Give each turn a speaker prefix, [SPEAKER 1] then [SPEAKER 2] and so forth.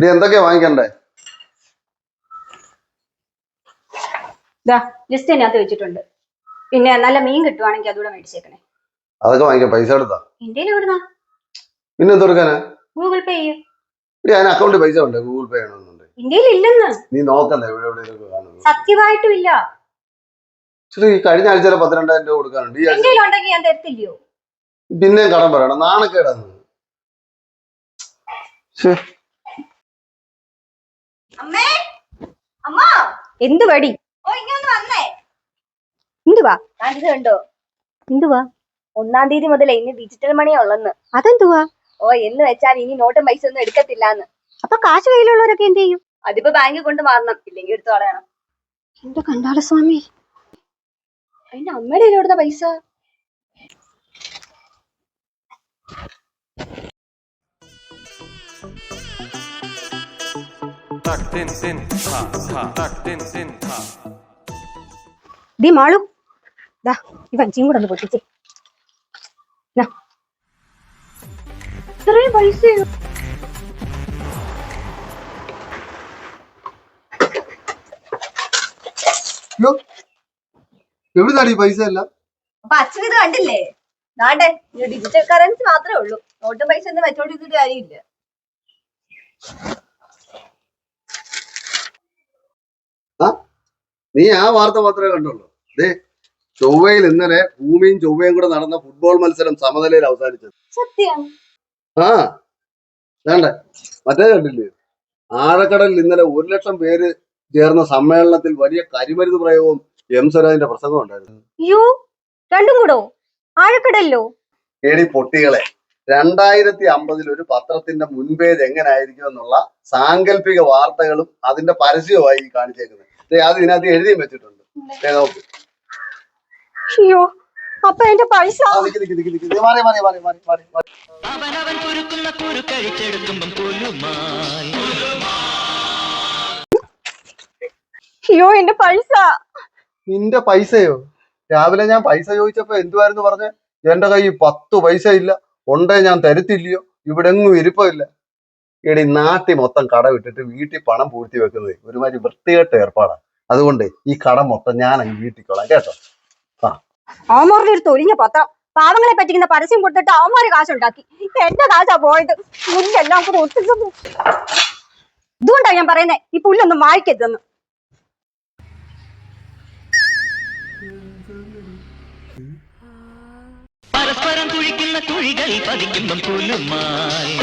[SPEAKER 1] നീ എന്തൊക്കെയാ വാങ്ങിക്കണ്ടേ?
[SPEAKER 2] ലിസ്റ്റ് അതിനകത്ത് വെച്ചിട്ടുണ്ട്. പിന്നെ നല്ല മീൻ കിട്ടുവാണെങ്കിൽ അതുകൂടെ മേടിച്ചേക്കണേ.
[SPEAKER 1] അതൊക്കെ വാങ്ങിക്കാം പൈസ എടുത്താ?
[SPEAKER 2] എവിടുന്നാ?
[SPEAKER 1] പിന്നെ എന്തെടുക്കാനാ
[SPEAKER 2] ഗൂഗിൾ പേ ചെയ്യും
[SPEAKER 1] അക്കൗണ്ടിൽ പൈസ ഉണ്ട് ഗൂഗിൾ പേ
[SPEAKER 2] ഇന്ത്യയിൽ ഇല്ലെന്ന്
[SPEAKER 1] നീ നോക്കണ്ടേ ഇവിടെ എവിടെയൊക്കെ കാണുന്നു
[SPEAKER 2] സത്യമായിട്ടും ഇല്ല
[SPEAKER 1] ശരി കഴിഞ്ഞ ആഴ്ച പന്ത്രണ്ടായിരം രൂപ കൊടുക്കാനുണ്ട്. ഈ ആഴ്ച
[SPEAKER 2] എന്റെ ഉണ്ടെങ്കിൽ ഞാൻ തരത്തില്ലയോ?
[SPEAKER 1] പിന്നെയും കടം പറയണം നാണക്കേടാന്ന്.
[SPEAKER 3] അമ്മേ? അമ്മ?
[SPEAKER 2] എന്ത് വടി?
[SPEAKER 3] ഓ ഇങ്ങനെ വന്നേ.
[SPEAKER 2] എന്തുവാ
[SPEAKER 3] ഇത് കണ്ടോ?
[SPEAKER 2] എന്തുവാ
[SPEAKER 3] ഒന്നാം തീയതി മുതൽ ഇനി ഡിജിറ്റൽ മണി ഉള്ളെന്ന്.
[SPEAKER 2] അതെന്തുവാ
[SPEAKER 3] ഓ എന്ന് വെച്ചാൽ ഇനി നോട്ടും പൈസ ഒന്നും എടുക്കത്തില്ലാന്ന്.
[SPEAKER 2] അപ്പൊ കാശ് കയ്യിലുള്ളവരൊക്കെ എന്ത് ചെയ്യും?
[SPEAKER 3] അതിപ്പോ ബാങ്കിൽ കൊണ്ട് മാറണം. ഇല്ലെങ്കിൽ എടുത്തു കളയണം.
[SPEAKER 2] എന്റെ കണ്ടാള സ്വാമി?
[SPEAKER 3] അതിന്റെ അമ്മയുടെ കയ്യിൽ പൈസ.
[SPEAKER 4] Thank tin
[SPEAKER 2] ദീ മാളു. ദാ ഈ വഞ്ചിയും കൂടെ ഒന്ന് പൊട്ടിച്ചേ. ഇത്രയും പൈസ
[SPEAKER 1] എവിടുന്നാണ് ഈ പൈസ എല്ലാം?
[SPEAKER 3] അപ്പൊ അച്ഛൻ ഇത് കണ്ടില്ലേ? നാട്ടെ ഡിജിറ്റൽ കറൻസി മാത്രമേ ഉള്ളൂ. നോട്ടും പൈസ ഒന്നും വെച്ചോണ്ടിരുന്നിട്ട് കാര്യമില്ല
[SPEAKER 1] ആ നീ ആ വാർത്ത മാത്രമേ കണ്ടുള്ളൂ. ദേ ചൊവ്വയിൽ ഇന്നലെ ഭൂമിയും ചൊവ്വയും കൂടെ നടന്ന ഫുട്ബോൾ മത്സരം സമനിലയിൽ അവസാനിച്ചത്.
[SPEAKER 3] സത്യം.
[SPEAKER 1] ആ വേണ്ട മറ്റേ കണ്ടില്ലേ? ആഴക്കടലിൽ ഇന്നലെ ഒരു ലക്ഷം പേര് ചേർന്ന സമ്മേളനത്തിൽ വലിയ കരിമരുന്ന് പ്രയോഗവും എം സ്വരാജിന്റെ പ്രസംഗം ഉണ്ടായിരുന്നു.
[SPEAKER 2] രണ്ടും കൂടോ? ആഴക്കടല്ലോ?
[SPEAKER 1] എടി പൊട്ടികളെ രണ്ടായിരത്തി അമ്പതിൽ ഒരു പത്രത്തിന്റെ മുൻപേജ് എങ്ങനായിരിക്കും എന്നുള്ള സാങ്കല്പിക വാർത്തകളും അതിന്റെ പരസ്യവുമായി കാണിച്ചേക്കുന്നത് അത് ഇതിനകത്ത് എഴുതിയും വെച്ചിട്ടുണ്ട്. ദേ, നോക്ക്.
[SPEAKER 2] അയ്യോ അപ്പൊ എന്റെ പൈസ?
[SPEAKER 1] ആ, നിക്ക്, നിക്ക്, നിക്ക്, നിക്ക്. ദേ, മാറി മാറി മാറി മാറി മാറി മാറി.
[SPEAKER 5] അവനവൻ കുരുക്കുന്ന കുരു കൊല്ലുമായി
[SPEAKER 2] അയ്യോ എന്റെ പൈസ.
[SPEAKER 1] നിന്റെ പൈസയോ? രാവിലെ ഞാൻ പൈസ ചോദിച്ചപ്പോ എന്തുവായിരുന്നു പറഞ്ഞ? എന്റെ കയ്യിൽ പത്ത് പൈസ ഇല്ല. ഉണ്ടേ ഞാൻ തരത്തില്ലയോ? ഇവിടെ എങ്ങും ഇരിപ്പില്ല എടി നാട്ടി മൊത്തം കടവിട്ടിട്ട് വീട്ടിൽ പണം പൂഴ്ത്തി വെക്കുന്നത് ഒരുമാതിരി വൃത്തികെട്ട ഏർപ്പാടാണ് അതുകൊണ്ട് ഈ കടം മൊത്തം ഞാൻ അങ്ങ് വീട്ടിക്കോളാം കേട്ടോ?
[SPEAKER 2] അവന്മാരുടെ ഒരു തൊലിഞ്ഞ പത്രം പാവങ്ങളെ പറ്റിക്കുന്ന പരസ്യം കൊടുത്തിട്ട് അവന്മാര് കാശുണ്ടാക്കി. എന്റെ കാശാ പോയത്. പുല്ലെല്ലാം കൂടെ ഒട്ടിച്ചു ഇതുകൊണ്ടാ ഞാൻ പറയുന്നേ ഈ പുല്ലൊന്നും വായിക്കരുതെന്ന്.
[SPEAKER 5] പരസ്പരം കുഴിക്കുന്ന കുഴികൾ പതിക്കുമ്പം കൊല്ലുമായി